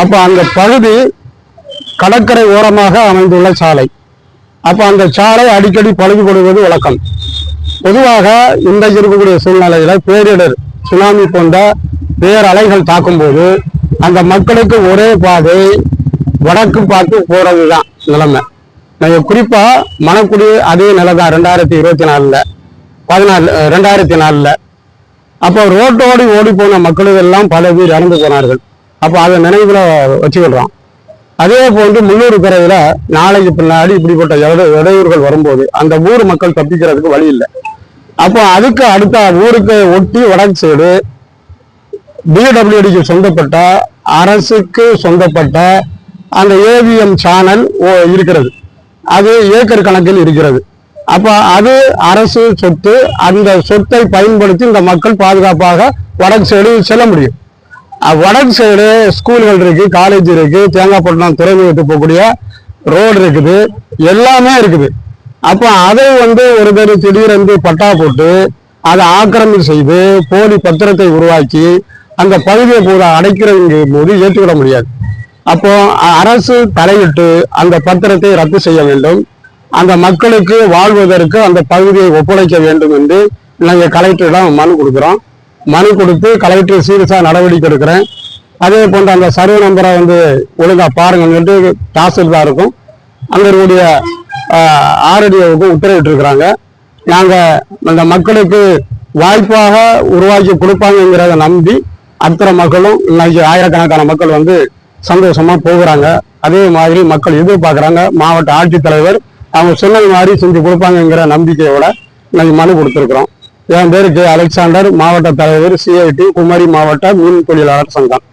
அப்போ அந்த பகுதி கடற்கரை ஓரமாக அமைந்துள்ள சாலை. அப்போ அந்த சாலை அடிக்கடி பழுதுபடுவது வழக்கம். பொதுவாக இன்றைக்கு இருக்கக்கூடிய சூழ்நிலையில் பேரிடர் சுனாமி போன்ற பேரலைகள் தாக்கும்போது அந்த மக்களுக்கு ஒரே பாதை வடக்கு பார்த்து போறதுதான் நிலைமை. நாங்க குறிப்பாக மணக்குடி அதே நிலை தான் ரெண்டாயிரத்தி இருபத்தி நாலில் பதினாலு ரெண்டாயிரத்தி நாலில். அப்போ ரோட்டோடி ஓடி போன மக்களுக்கெல்லாம் பல பேர் இறந்து போனார்கள். அப்போ அதை நினைவுல வச்சுக்கிடுறோம் அதே போன்று முன்னூறு கரையில நாளைக்கு பின்னாடி இப்படிப்பட்ட இட- இடையூறுகள் வரும்போது அந்த ஊர் மக்கள் தப்பிக்கிறதுக்கு வழி இல்லை. அப்போ அதுக்கு அடுத்த ஊருக்கு ஒட்டி வடக்கு சைடு பிடபிள்யூடிக்கு சொந்தப்பட்ட அரசுக்கு சொந்தப்பட்ட அந்த ஏவிஎம் சேனல் இருக்கிறது. அது ஏக்கர் கணக்கில் இருக்கிறது. அப்போ அது அரசு சொத்து அந்த சொத்தை பயன்படுத்தி இந்த மக்கள் பாதுகாப்பாக வடக்கு சைடு செல்ல முடியும். வடக்கு சைடு ஸ்கூல்கள் இருக்கு காலேஜ் இருக்கு தேங்காய்பட்டினம் துறைமுகத்துக்கு போகக்கூடிய ரோடு இருக்குது. எல்லாமே இருக்குது. அப்போ அதை வந்து ஒரு பேர் திடீரென்று பட்டா போட்டு அதை ஆக்கிரமி செய்து போலி பத்திரத்தை உருவாக்கி அந்த பகுதியை பூரா அடைக்கிறவங்க போது ஏற்றுக்கிட முடியாது. அப்போ அரசு தலையிட்டு அந்த பத்திரத்தை ரத்து செய்ய வேண்டும். அந்த மக்களுக்கு வாழ்வதற்கு அந்த பகுதியை ஒப்படைக்க வேண்டும் என்று நாங்கள் கலெக்டரிடம் மனு கொடுக்குறோம். மனு கொடுத்து கலெக்டர் சீரியஸாக நடவடிக்கை எடுக்கிறேன். அதே போன்ற அந்த சர்வ நம்பரை வந்து ஒழுங்காக பாருங்கன்னு சொல்லிட்டு தாசில்தாருக்கும் அங்கே இருக்கக்கூடிய ஆர்டிஓவுக்கும் உத்தரவிட்டிருக்கிறாங்க. நாங்கள் அந்த மக்களுக்கு வாய்ப்பாக உருவாக்கி கொடுப்பாங்கங்கிறத நம்பி அத்தனை மக்களும் இன்னைக்கு ஆயிரக்கணக்கான மக்கள் வந்து சந்தோஷமாக போகிறாங்க. அதே மாதிரி மக்கள் எதிர்பார்க்குறாங்க. மாவட்ட ஆட்சித்தலைவர் அவங்க சொன்னது மாதிரி செஞ்சு கொடுப்பாங்கங்கிற நம்பிக்கையோட இன்னைக்கு மனு கொடுத்துருக்குறோம். என் பேருக்கு அலெக்சாண்டர் மாவட்ட தலைவர் சிஐடி குமரி மாவட்ட மீன் தொழிலாளர் சங்கம்.